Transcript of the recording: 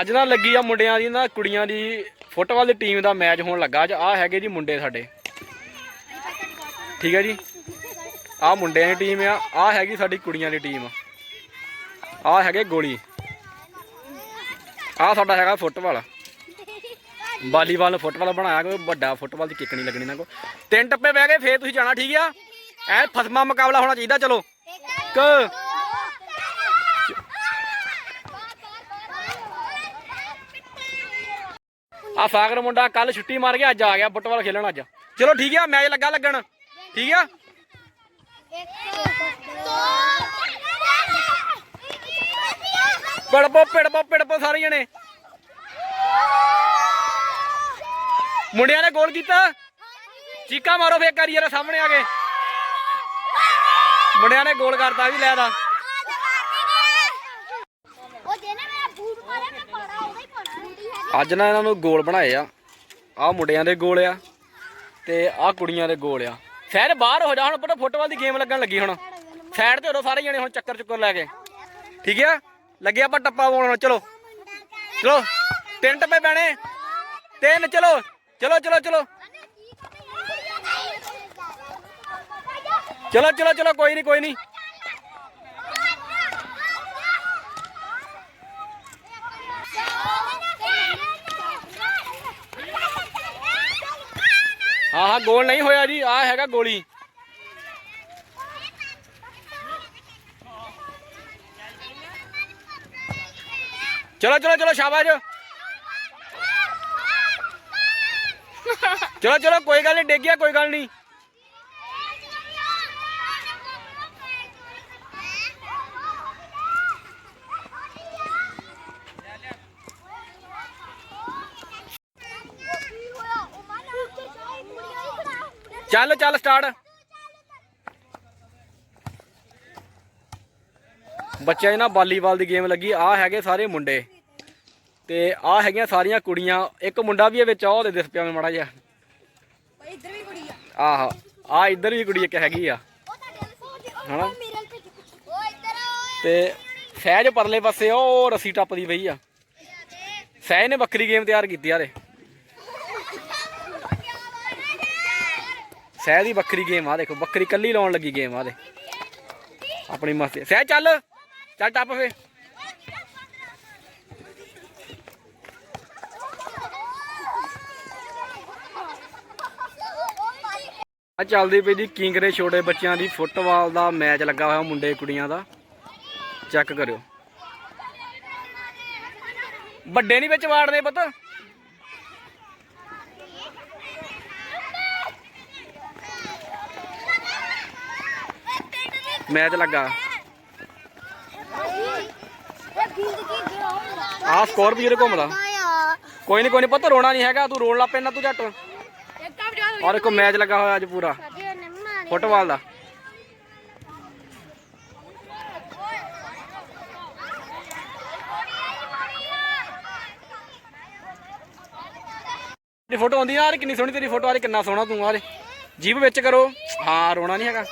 ਅੱਜ ਨਾ ਲੱਗੀ ਆ ਮੁੰਡਿਆਂ ਦੀ ਨਾ ਕੁੜੀਆਂ ਦੀ ਫੁੱਟਬਾਲ ਦੀ ਟੀਮ ਦਾ ਮੈਚ ਹੋਣ ਲੱਗਾ। ਅੱਜ ਆ ਹੈਗੇ ਜੀ ਮੁੰਡੇ ਸਾਡੇ। ਠੀਕ ਹੈ ਜੀ? ਆ ਮੁੰਡਿਆਂ ਦੀ ਟੀਮ ਆ। ਆ ਹੈਗੀ ਸਾਡੀ ਕੁੜੀਆਂ ਦੀ ਟੀਮ ਆ ਹੈਗੇ ਗੋਲੀ। ਆ ਸਾਡਾ ਹੈਗਾ ਫੁੱਟਬਾਲ। ਵਾਲੀਬਾਲ ਫੁੱਟਬਾਲ ਬਣਾਇਆ ਕੋਈ ਵੱਡਾ ਫੁੱਟਬਾਲ ਦੀ ਕਿੱਕ ਨਹੀਂ ਲੱਗਣੀ ਨਾ ਕੋ ਤਿੰਨ ਟੱਪੇ ਬਹਿ ਗਏ ਫੇਰ ਤੁਸੀਂ ਜਾਣਾ ਠੀਕ ਆ? ਐ ਫਸਮਾ ਮੁਕਾਬਲਾ ਹੋਣਾ ਚਾਹੀਦਾ ਚਲੋ। ਕ ਆ ਸਾਗਰ ਮੁੰਡਾ ਕੱਲ ਛੁੱਟੀ ਮਾਰ ਗਿਆ, ਅੱਜ ਆ ਗਿਆ ਫੁੱਟਬਾਲ ਖੇਲਣ ਅੱਜ। ਚਲੋ ਠੀਕ ਆ, ਮੈਚ ਲੱਗਾ ਲੱਗਣ। ਠੀਕ ਆ? ਪੜਪੋ ਪਿੜਪੋ ਪਿੜਪੋ ਸਾਰੇ ਜਣੇ ਮੁੰਡਿਆਂ ਨੇ ਗੋਲ ਕੀਤਾ। ਚੀਕਾ ਮਾਰੋ ਫੇਰ ਕਰੀ ਯਾਰ ਸਾਹਮਣੇ ਆ ਗਏ ਮੁੰਡਿਆਂ ਨੇ ਗੋਲ ਕਰਤਾ ਵੀ ਲੈ ਦਾ ਉਹ ਜਿਹਨੇ ਮੇਰਾ ਬੂਟ ਮਾਰਿਆ ਮੈਂ ਪਾਣਾ ਉਹਦਾ ਹੀ ਪਾਣਾ ਅੱਜ ਨਾ ਇਹਨਾਂ ਨੂੰ ਗੋਲ ਬਣਾਏ ਆ। ਆਹ ਮੁੰਡਿਆਂ ਦੇ ਗੋਲ ਆ ਤੇ ਆਹ ਕੁੜੀਆਂ ਦੇ ਗੋਲ ਆ। ਸ਼ਹਿਰ ਬਾਹਰ ਹੋ ਜਾ, ਹੁਣ ਪਤਾ ਫੁੱਟਬਾਲ ਦੀ ਗੇਮ ਲੱਗਣ ਲੱਗੀ ਹੁਣ। ਸਾਈਡ ਤੇ ਹੋ ਸਾਰੇ ਜਣੇ ਹੁਣ ਚੱਕਰ ਚੁੱਕਰ ਲੈ ਕੇ। ਠੀਕ ਆ? ਲੱਗੇ ਆਪਾਂ ਟੱਪਾ ਪਾਉਣ ਚਲੋ। ਚਲੋ, ਤਿੰਨ ਟੱਪੇ ਪੈਣੇ। ਤਿੰਨ, ਚਲੋ। ਚਲੋ ਚਲੋ ਚਲੋ। ਚਲੋ ਚਲੋ ਚਲੋ, ਕੋਈ ਨਹੀਂ ਕੋਈ ਨਹੀਂ ਹਾਂ ਹਾਂ, ਗੋਲ ਨਹੀਂ ਹੋਇਆ ਜੀ ਆ ਹੈਗਾ ਗੋਲੀ। ਚਲੋ ਚਲੋ ਚਲੋ, ਸ਼ਾਬਾਸ਼। ਚਲੋ ਚਲੋ, ਕੋਈ ਗੱਲ ਨਹੀਂ ਡੇਗਿਆ ਕੋਈ ਗੱਲ ਨਹੀਂ। ਚੱਲ ਚੱਲ ਸਟਾਰਟ ਬੱਚਿਆਂ ਦੀ ਨਾ ਵਾਲੀਬਾਲ ਦੀ ਗੇਮ ਲੱਗੀ ਆ ਹੈਗੇ ਸਾਰੇ ਮੁੰਡੇ। ਤੇ ਆ ਹੈਗੀਆਂ ਸਾਰੀਆਂ ਕੁੜੀਆਂ ਇੱਕ ਮੁੰਡਾ ਵੀ ਇਹ ਵਿੱਚ ਆ ਉਹਦੇ ਦਿਸ ਪਿਆ ਮੈਨੂੰ ਮਾੜਾ ਜਿਹਾ। ਇੱਧਰ ਵੀ ਕੁੜੀ ਆ। ਆਹ ਆ ਇੱਧਰ ਵੀ ਕੁੜੀ ਇੱਕ ਹੈਗੀ ਆ। ਆ ਤੇ ਸਹਿਜ ਪਰਲੇ ਪਾਸੇ ਉਹ ਰੱਸੀ ਟੱਪਦੀ ਪਈ ਆ। ਸਹਿਜ ਨੇ ਵੱਖਰੀ ਗੇਮ ਤਿਆਰ ਕੀਤੀ ਆ ਸਹਿ ਦੀ ਵੱਖਰੀ ਗੇਮ ਆ ਦੇਖੋ ਵੱਖਰੀ ਕੱਲੀ ਲਾਉਣ ਲੱਗੀ ਗੇਮ ਆ ਦੇ ਆਪਣੀ ਮਸਤੀ। ਸਹਿਜ ਚੱਲ ਚੱਲ ਟੱਪ ਫੇ ਆ ਚੱਲਦੀ ਪਈ ਜੀ ਕਿੰਗਰੇ ਛੋਟੇ ਬੱਚਿਆਂ ਦੀ ਫੁੱਟਬਾਲ ਦਾ ਮੈਚ ਲੱਗਾ ਹੋਇਆ ਮੁੰਡੇ ਕੁੜੀਆਂ ਦਾ। ਚੈੱਕ ਕਰਿਓ। ਵੱਡੇ ਨਹੀਂ ਵਿੱਚ ਵਾੜਦੇ ਪੁੱਤ। ਮੈਚ ਲੱਗਾ। ਇਹ ਬਿੰਦ ਕੀ ਘੁੰਮਦਾ ਕੋਈ ਨਹੀਂ ਕੋਈ ਨਹੀਂ ਪੁੱਤ ਰੋਣਾ ਨਹੀਂ ਹੈਗਾ, ਤੂੰ ਰੋਣ ਲੱਗ ਪੈਣਾ, ਤੂੰ ਝੱਟ। ਔਰ ਇੱਕ ਮੈਚ ਲੱਗਾ ਹੋਇਆ ਅੱਜ ਪੂਰਾ, ਫੁੱਟਬਾਲ ਦਾ। ਤੇਰੀ ਫੋਟੋ ਆਉਂਦੀ ਆ ਯਾਰ ਕਿੰਨੀ ਸੋਹਣੀ ਤੇਰੀ ਫੋਟੋ ਆ ਰਹੀ ਕਿੰਨਾ ਸੋਹਣਾ ਤੂੰ ਆ ਰੇ ਜੀਭ ਵਿੱਚ ਕਰੋ। ਹਾਂ, ਰੋਣਾ ਨਹੀਂ ਹੈਗਾ।